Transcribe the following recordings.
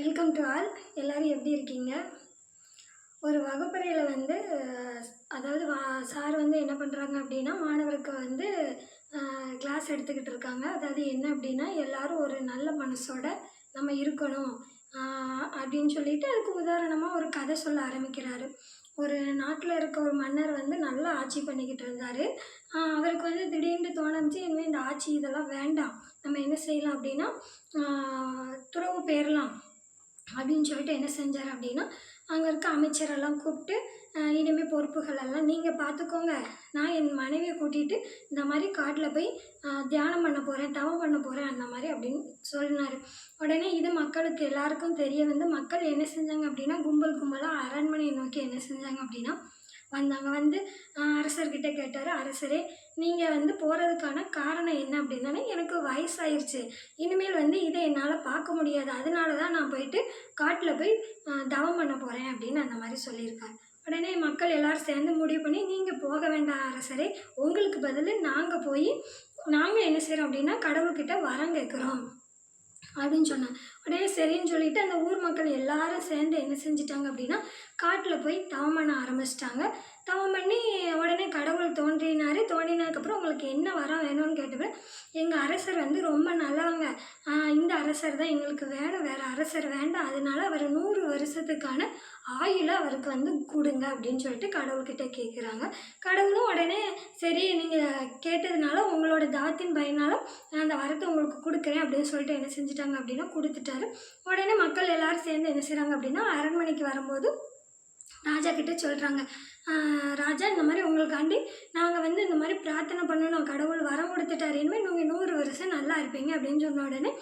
Welcome to all எல்லோரும் எப்படி இருக்கீங்க? ஒரு வகுப்பறையில் வந்து அதாவது வா சார் வந்து என்ன பண்ணுறாங்க அப்படின்னா மாணவருக்கு வந்து கிளாஸ் எடுத்துக்கிட்டு இருக்காங்க. அதாவது என்ன அப்படின்னா எல்லோரும் ஒரு நல்ல மனசோட நம்ம இருக்கணும். அப்படின்னு சொல்லிட்டு அதுக்கு உதாரணமாக ஒரு கதை சொல்ல ஆரம்பிக்கிறாரு. ஒரு நாட்டில் இருக்க ஒரு மன்னர் வந்து நல்லா ஆட்சி பண்ணிக்கிட்டு இருந்தார். அவருக்கு வந்து திடீர்னு தோணுச்சு இனிமேல் இந்த ஆட்சி இதெல்லாம் வேண்டாம். நம்ம என்ன செய்யலாம் அப்படின்னா துறவு பெயரலாம் அப்படின்னு சொல்லிட்டு என்ன செஞ்சார் அப்படின்னா அங்கே இருக்க அமைச்சரெல்லாம் கூப்பிட்டு இனிமேல் பொறுப்புகளெல்லாம் நீங்கள் பார்த்துக்கோங்க நான் என் மனைவியை கூட்டிகிட்டு இந்த மாதிரி காட்டில் போய் தியானம் பண்ண போகிறேன் தவம் பண்ண போகிறேன் அந்த மாதிரி அப்படின்னு சொன்னார் உடனே இது மக்களுக்கு எல்லாருக்கும் தெரிய வந்து மக்கள் என்ன செஞ்சாங்க அப்படின்னா கும்பல் கும்பலாக அரண்மனையை நோக்கி என்ன செஞ்சாங்க அப்படின்னா வந்தாங்க வந்து அரசர்கிட்ட கேட்டார் அரசரே நீங்கள் வந்து போகிறதுக்கான காரணம் என்ன? அப்படின்னா எனக்கு வயசாயிருச்சு. இனிமேல் வந்து இதை என்னால் பார்க்க முடியாது. அதனால தான் நான் போயிட்டு காட்டில் போய் தவம் பண்ண போகிறேன் அப்படின்னு அந்த மாதிரி சொல்லியிருக்காரு. உடனே மக்கள் எல்லோரும் சேர்ந்து முடிவு பண்ணி நீங்கள் போக வேண்டாம் அரசரே. உங்களுக்கு பதில் நாங்கள் போய் நாங்கள் என்ன செய்கிறோம் அப்படின்னா கடவுள்கிட்ட வரம் கேட்குறோம் அப்படின்னு சொன்னாங்க. உடனே சரின்னு சொல்லிட்டு அந்த ஊர் மக்கள் எல்லாரும் சேர்ந்து என்ன செஞ்சிட்டாங்க அப்படின்னா காட்டில் போய் தவம் பண்ண ஆரம்பிச்சிட்டாங்க. தவம் பண்ணி உடனே கடவுள் தோன்றினார். தோன்றினதுக்கப்புறம் உங்களுக்கு என்ன வரம் வேணும்னு கேட்டப்ப எங்கள் அரசர் வந்து ரொம்ப நல்லவங்க. இந்த அரசர் தான் எங்களுக்கு வேணும். வேறு அரசர் வேண்டாம். அதனால அவர் நூறு வருஷத்துக்கான ஆயுளை அவருக்கு வந்து கொடுங்க அப்படின்னு சொல்லிட்டு கடவுள்கிட்ட கேட்குறாங்க கடவுளும் உடனே சரி நீங்கள் கேட்டதுனால உங்களோட தாத்தின் பயனால் நான் அந்த வரத்தை உங்களுக்கு கொடுக்குறேன் அப்படின்னு சொல்லிட்டு என்ன செஞ்சுட்டாங்க அப்படின்னா கொடுத்துட்டாரு. உடனே மக்கள் எல்லாரும் சேர்ந்து என்ன செய்கிறாங்க அப்படின்னா அரண்மனைக்கு வரும்போது ராஜா கிட்ட சொல்கிறாங்க ராஜா இந்த மாதிரி உங்களுக்காண்டி நாங்கள் வந்து இந்த மாதிரி பிரார்த்தனை பண்ணணும் கடவுள் வரம் கொடுத்துட்டாரு. இனிமேல் நீங்கள் நூறு வருஷம் நல்லா இருப்பீங்க அப்படின்னு சொன்ன உடனே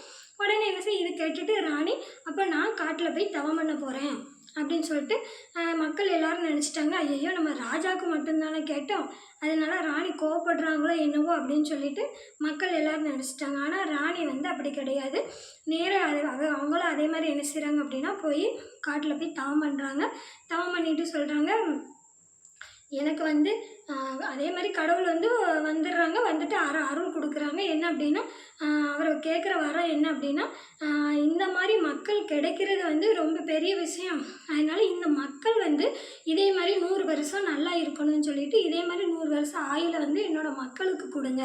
உடனே என்ன செய்ய இதை கேட்டுட்டு ராணி அப்போ நான் காட்டில் போய் தவம் பண்ண போகிறேன் அப்படின்னு சொல்லிட்டு மக்கள் எல்லாரும் நினச்சிட்டாங்க. ஐயோ நம்ம ராஜாவுக்கு மட்டும்தானே கேட்டோம். அதனால ராணி கோவப்படுறாங்களோ என்னவோ அப்படின்னு சொல்லிட்டு மக்கள் எல்லோரும் நினச்சிட்டாங்க. ஆனால் ராணி வந்து அப்படி கிடையாது. நேராக அது அவ அவங்களும் அதே மாதிரி என்ன செய்கிறாங்க அப்படின்னா போய் காட்டில் போய் தவம் பண்ணுறாங்க தவம் பண்ணிட்டு சொல்கிறாங்க எனக்கு வந்து அதே மாதிரி கடவுள் வந்து வந்துடுறாங்க வந்துட்டு அரு அருள் கொடுக்குறாங்க. என்ன அப்படின்னா அவரை அவர் கேட்குற வரம் என்ன அப்படின்னா இந்த மாதிரி மக்கள் கிடைக்கிறது வந்து ரொம்ப பெரிய விஷயம். அதனால இந்த மக்கள் வந்து இதே மாதிரி நூறு வருஷம் நல்லா இருக்கணும்னு சொல்லிட்டு இதே மாதிரி நூறு வருஷம் ஆயில் வந்து என்னோட மக்களுக்கு கொடுங்க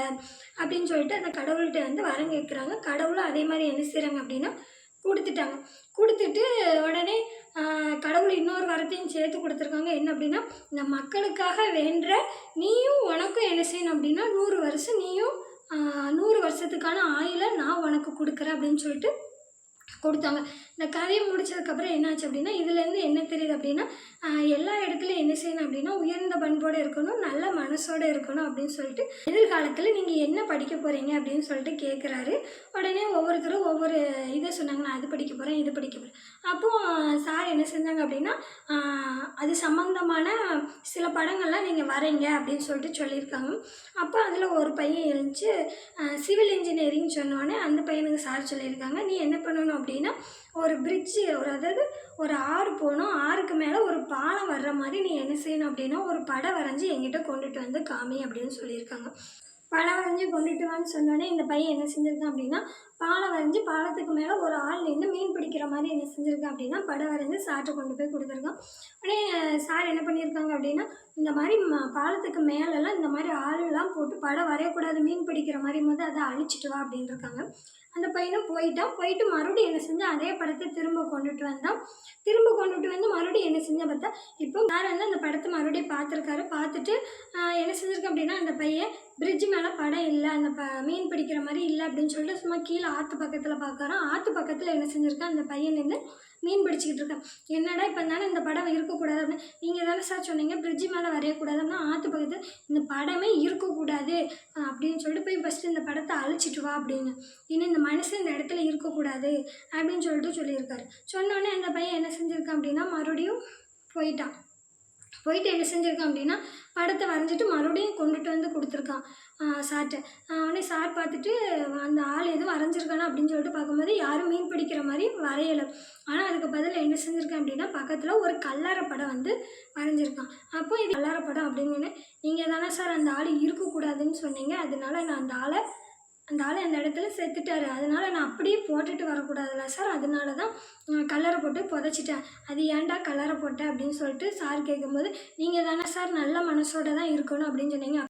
அப்படின்னு சொல்லிட்டு அந்த கடவுள்கிட்ட வந்து வரம் கேட்குறாங்க. கடவுளும் அதே மாதிரி என்ன செய்கிறாங்க அப்படின்னா கொடுத்துட்டாங்க. கொடுத்துட்டு உடனே கடவுள் இன்னொரு வரத்தையும் சேர்த்து கொடுத்துருக்காங்க. என்ன அப்படின்னா இந்த மக்களுக்காக வேண்ட நீயும் உனக்கும் என்ன செய்யணும் அப்படின்னா நூறு வருஷம் நீயும் நூறு வருஷத்துக்கான ஆயிலை நான் உனக்கு கொடுக்குறேன் அப்படின்னு சொல்லிட்டு கொடுத்தாங்க. இந்த கதையை முடிச்சதுக்கப்புறம் என்னாச்சு அப்படின்னா இதுலேருந்து என்ன தெரியுது அப்படின்னா எல்லா இடத்துலையும் என்ன செய்யணும் அப்படின்னா உயர் பண்போடு இருக்கணும் நல்ல மனசோடு இருக்கணும் அப்படின்னு சொல்லிட்டு எதிர்காலத்தில் நீங்கள் என்ன படிக்க போகிறீங்க அப்படின்னு சொல்லிட்டு கேட்குறாரு உடனே ஒவ்வொருத்தரும் ஒவ்வொரு இதை சொன்னாங்க நான் அது படிக்க போகிறேன் இது படிக்க போகிறேன் அப்போது சார் என்ன செஞ்சாங்க அப்படின்னா அது சம்மந்தமான சில படங்கள்லாம் நீங்கள் வரைங்க அப்படின்னு சொல்லிட்டு சொல்லியிருக்காங்க. அப்போ அதில் ஒரு பையன் எழுந்துச்சு சிவில் இன்ஜினியரிங் சொன்னோடனே அந்த பையனுக்கு சார் சொல்லியிருக்காங்க நீ என்ன பண்ணணும் அப்படின்னா ஒரு பிரிட்ஜு ஒரு அதாவது ஒரு ஆறு போகணும் ஆறுக்கு மேலே ஒரு பாலம் வர்ற மாதிரி நீ என்ன செய்யணும் அப்படின்னா ஒரு படம் வரைஞ்சி என்கிட்ட கொண்டுட்டு வந்து காமி அப்படின்னு சொல்லியிருக்காங்க. படம் வரைஞ்சி கொண்டுட்டு வான்னு சொன்னோடனே இந்த பையன் என்ன செஞ்சுருக்கான் அப்படின்னா பாலம் வரைஞ்சி பாலத்துக்கு மேலே ஒரு ஆள் நின்று மீன் பிடிக்கிற மாதிரி என்ன செஞ்சுருக்கேன் அப்படின்னா படம் வரைஞ்சி சார்ட்ட கொண்டு போய் கொடுத்துருக்கோம் உடனே சார் என்ன பண்ணியிருக்காங்க அப்படின்னா இந்த மாதிரி ம- பாலத்துக்கு மேலெல்லாம் இந்த மாதிரி ஆளுலாம் போட்டு படம் வரையக்கூடாது மீன் பிடிக்கிற மாதிரி போது அதை அழிச்சிட்டு வா அப்படின்ருக்காங்க. அந்த பையனும் போயிட்டான். போயிட்டு மறுபடியும் என்ன செஞ்சால் அதே படத்தை திரும்ப கொண்டுட்டு வந்தான். திரும்ப கொண்டுட்டு வந்து மறுபடியும் என்ன செஞ்சால் பார்த்தா இப்போ சார் வந்து அந்த படத்தை மறுபடியும் பார்த்துருக்காரு. பார்த்துட்டு என்ன செஞ்சுருக்கேன் அப்படின்னா அந்த பையன் பிரிட்ஜ் மேலே படம் இல்லை அந்த ப மீன் பிடிக்கிற மாதிரி இல்லை அப்படின்னு சொல்லிட்டு சும்மா கீழே ஆற்று பக்கத்தில் பார்க்குறான் ஆற்று பக்கத்தில் என்ன செஞ்சுருக்கான்? அந்த பையன் நின்று மீன் பிடிச்சிக்கிட்டு இருக்கான். என்னடா இப்போ தானே இந்த படம் இருக்கக்கூடாது அப்படின்னு நீங்கள் தானே சார் சொன்னீங்க ஃப்ரிட்ஜு மேலே வரையக்கூடாதுன்னா ஆற்று பக்கத்தில் இந்த படமே இருக்கக்கூடாது. அப்படின்னு சொல்லிட்டு போய் ஃபஸ்ட்டு இந்த படத்தை அழிச்சிட்டு வா அப்படின்னு. இனி இந்த மனுஷன் இந்த இடத்துல இருக்கக்கூடாது அப்படின்னு சொல்லிட்டு சொல்லியிருக்காரு. சொன்னோடனே அந்த பையன் என்ன செஞ்சுருக்கான் அப்படின்னா மறுபடியும் போயிட்டான். போயிட்டு என்ன செஞ்சுருக்கான் அப்படின்னா படத்தை வரைஞ்சிட்டு மறுபடியும் கொண்டுட்டு வந்து கொடுத்துருக்கான் சார்ட்டை. உடனே சார் பார்த்துட்டு அந்த ஆள் எதுவும் வரைஞ்சிருக்கானா அப்படின்னு சொல்லிட்டு பார்க்கும்போது யாரும் மீன் பிடிக்கிற மாதிரி வரையலை. ஆனால் அதுக்கு பதில் என்ன செஞ்சுருக்கேன் அப்படின்னா பக்கத்தில் ஒரு கல்லறை படம் வந்து வரைஞ்சிருக்கான். அப்போ இது கல்லறை படம் அப்படின்னு நீங்கள் தானே சார் அந்த ஆள் இருக்கக்கூடாதுன்னு சொன்னீங்க. அதனால நான் அந்த ஆளை அந்த ஆள் அந்த இடத்துல செத்துட்டாரு. அதனால் நான் அப்படியே போட்டுட்டு வரக்கூடாதுல்ல சார். அதனால தான் கலரை போட்டு புதைச்சிட்டேன். அது ஏன்டா கலரை போட்ட அப்படின்னு சொல்லிட்டு சார் கேட்கும்போது நீங்கள் தானே சார் நல்ல மனசோட தான் இருக்கணும் அப்படின்னு சொன்னீங்க.